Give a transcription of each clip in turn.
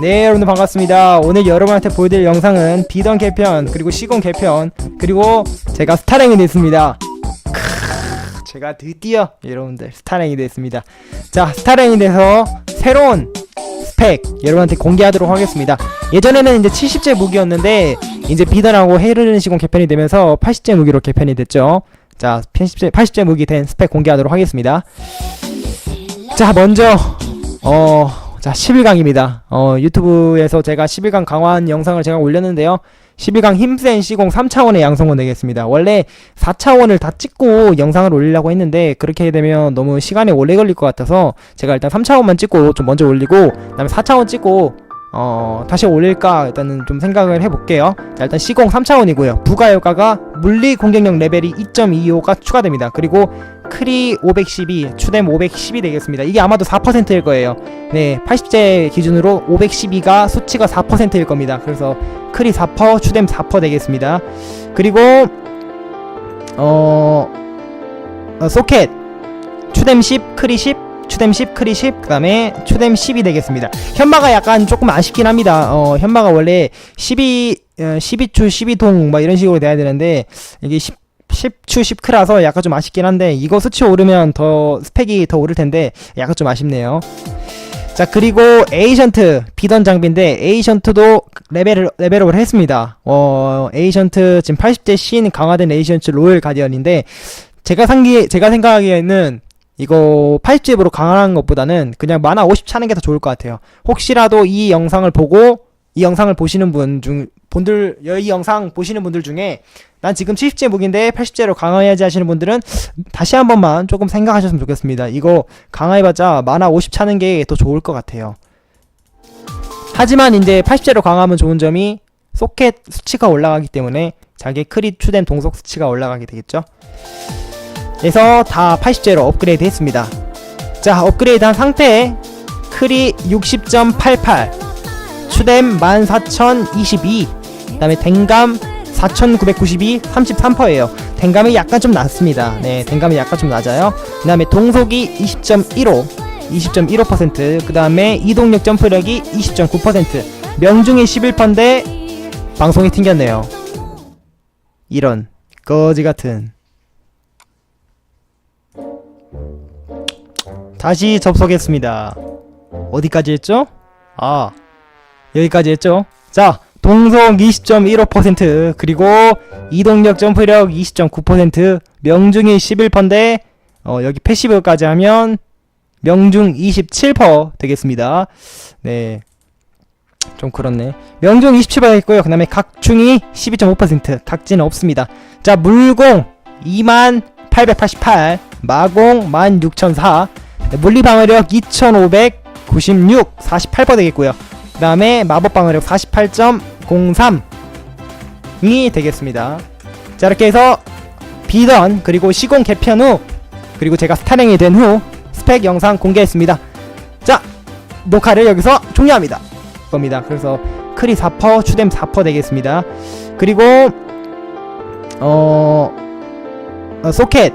네 여러분들 반갑습니다. 오늘 여러분한테 보여드릴 영상은 비던 개편 그리고 시공 개편 그리고 제가 스타랭이 됐습니다. 크으, 제가 드디어 여러분들 스타랭이 됐습니다. 자 스타랭이 돼서 새로운 스펙 여러분한테 공개하도록 하겠습니다. 예전에는 이제 70제 무기였는데 이제 비던하고 헤르는 시공 개편이 되면서 80제 무기로 개편이 됐죠. 자 80제, 80제 무기 된 스펙 공개하도록 하겠습니다. 자 먼저 어, 자, 11강입니다. 어, 유튜브에서 제가 11강 강화한 영상을 제가 올렸는데요. 11강 힘센 시공 3차원의 양성은 되겠습니다. 원래 4차원을 다 찍고 영상을 올리려고 했는데 그렇게 되면 너무 시간이 오래 걸릴 것 같아서 제가 일단 3차원만 찍고 좀 먼저 올리고 그다음에 4차원 찍고 어, 다시 올릴까 일단은 좀 생각을 해볼게요. 자, 일단 시공 3차원이고요. 부가 효과가 물리 공격력 레벨이 2.25가 추가됩니다. 그리고 크리 512, 추뎀 510이 되겠습니다. 이게 아마도 4%일 거예요. 네, 80제 기준으로 512가 수치가 4%일 겁니다. 그래서 크리 4%, 추뎀 4% 되겠습니다. 그리고 어, 어 소켓 추뎀 10, 크리 10, 추뎀 10, 크리 10, 그 다음에 추뎀 10이 되겠습니다. 현마가 약간 조금 아쉽긴 합니다. 어, 현마가 원래 12, 어, 12추, 12동, 막 이런 식으로 돼야 되는데, 이게 10, 10추, 10크라서 약간 좀 아쉽긴 한데, 이거 수치 오르면 더, 스펙이 더 오를 텐데, 약간 좀 아쉽네요. 자, 그리고 에이션트, 비던 장비인데, 에이션트도 레벨을, 레벨업을 했습니다. 어, 에이션트, 지금 80대 신 강화된 에이션트 로열 가디언인데, 제가 상기, 제가 생각하기에는, 이거 80집으로 강화하는 것보다는 그냥 만화 50 차는 게 더 좋을 것 같아요. 혹시라도 이 영상을 보고 이 영상을 보시는 분 중, 분들, 이 영상 보시는 분들 중에 난 지금 70제 무기인데 80제로 강화해야지 하시는 분들은 다시 한 번만 조금 생각하셨으면 좋겠습니다. 이거 강화해봤자 만화 50 차는 게 더 좋을 것 같아요. 하지만 이제 80제로 강화하면 좋은 점이 소켓 수치가 올라가기 때문에 자기 크릿 추된 동속 수치가 올라가게 되겠죠. 그래서 다 80제로 업그레이드 했습니다. 자, 업그레이드 한 상태에 크리 60.88, 추뎀 14022, 그 다음에 댕감 4992, 33%예요. 댕감이 약간 좀 낮습니다. 네, 댕감이 약간 좀 낮아요. 그 다음에 동속이 20.15, 20.15%, 그 다음에 이동력 점프력이 20.9%, 명중이 11%인데 방송이 튕겼네요. 이런 거지 같은. 다시 접속했습니다. 어디까지 했죠? 아, 여기까지 했죠? 자, 동속 20.15% 그리고 이동력 점프력 20.9% 명중이 11%인데 어, 여기 패시브까지 하면 명중 27% 되겠습니다. 네. 좀 그렇네. 명중 27% 있고요. 그 다음에 각중이 12.5% 각지는 없습니다. 자, 물공 2888 마공 16004 네, 물리 방어력 2596 48% 되겠고요. 그 다음에 마법 방어력 48.03이 되겠습니다. 자 이렇게 해서 비던 그리고 시공 개편 후 그리고 제가 스타랭이 된 후 스펙 영상 공개했습니다. 자 녹화를 여기서 종료합니다. 겁니다. 그래서 크리 4% 추뎀 4% 되겠습니다. 그리고 어, 어 소켓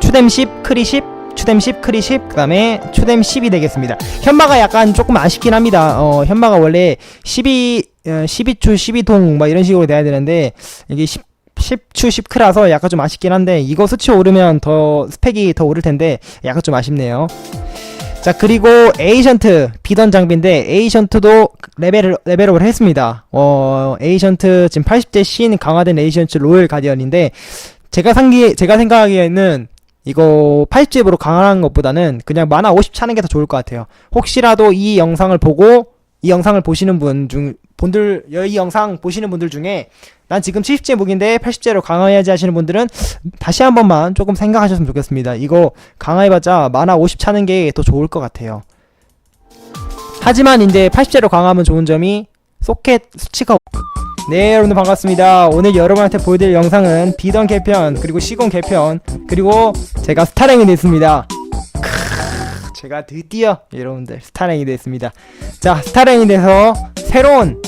추뎀 10 크리 10 추뎀 10, 크리 10, 그 다음에 추뎀 10이 되겠습니다. 현마가 약간 조금 아쉽긴 합니다. 어, 현마가 원래 12, 어, 12추, 12동, 막 이런 식으로 돼야 되는데, 이게 10, 10추, 10크라서 약간 좀 아쉽긴 한데, 이거 수치 오르면 더, 스펙이 더 오를 텐데, 약간 좀 아쉽네요. 자, 그리고 에이션트, 비던 장비인데, 에이션트도 레벨을, 레벨업을 했습니다. 어, 에이션트, 지금 80대 신 강화된 에이션트 로열 가디언인데, 제가 상기, 제가 생각하기에는, 이거 80집으로 강화하는 것보다는 그냥 만화 50 차는 게 더 좋을 것 같아요. 혹시라도 이 영상을 보고 이 영상을 보시는 분 중, 분들, 이 영상 보시는 분들 중에 난 지금 70제 무기인데 80제로 강화해야지 하시는 분들은 다시 한 번만 조금 생각하셨으면 좋겠습니다. 이거 강화해봤자 만화 50 차는 게 더 좋을 것 같아요. 하지만 이제 80제로 강화하면 좋은 점이 소켓 수치가 네 여러분들 반갑습니다. 오늘 여러분한테 보여드릴 영상은 비던 개편 그리고 시공 개편 그리고 제가 스타랭이 됐습니다. 크으, 제가 드디어 여러분들 스타랭이 됐습니다. 자 스타랭이 돼서 새로운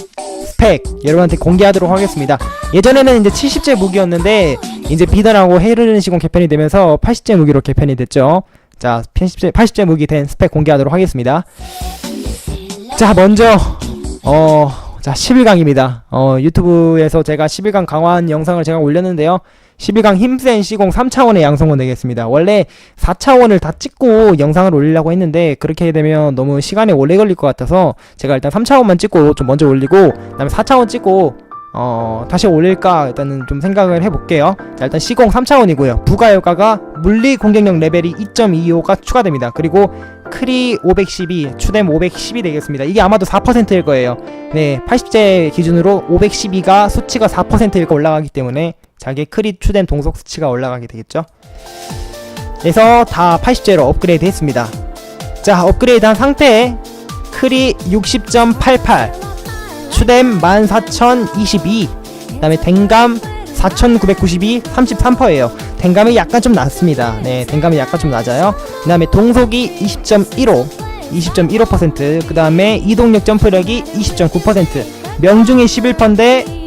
스펙 여러분한테 공개하도록 하겠습니다. 예전에는 이제 70제 무기였는데 이제 비던하고 헤르는 시공 개편이 되면서 80제 무기로 개편이 됐죠. 자 80제, 80제 무기 된 스펙 공개하도록 하겠습니다. 자 먼저 어, 자, 11강입니다. 어, 유튜브에서 제가 11강 강화한 영상을 제가 올렸는데요. 11강 힘센 시공 3차원의 양성원 되겠습니다. 원래 4차원을 다 찍고 영상을 올리려고 했는데 그렇게 되면 너무 시간이 오래 걸릴 것 같아서 제가 일단 3차원만 찍고 좀 먼저 올리고 그다음에 4차원 찍고 어, 다시 올릴까 일단은 좀 생각을 해볼게요. 자, 일단 시공 3차원이고요. 부가효과가 물리 공격력 레벨이 2.25가 추가됩니다. 그리고 크리 512, 추뎀 510이 되겠습니다. 이게 아마도 4%일 거예요. 네, 80제 기준으로 512가 수치가 4%일 거 올라가기 때문에 자기 크리 추뎀 동속 수치가 올라가게 되겠죠. 그래서 다 80제로 업그레이드 했습니다. 자, 업그레이드 한 상태에 크리 60.88, 추뎀 14022, 그 다음에 댕감 4992, 33%예요. 댕감이 약간 좀 낮습니다. 네, 댕감이 약간 좀 낮아요. 그 다음에 동속이 20.15, 20.15%, 그 다음에 이동력 점프력이 20.9%, 명중이 11%인데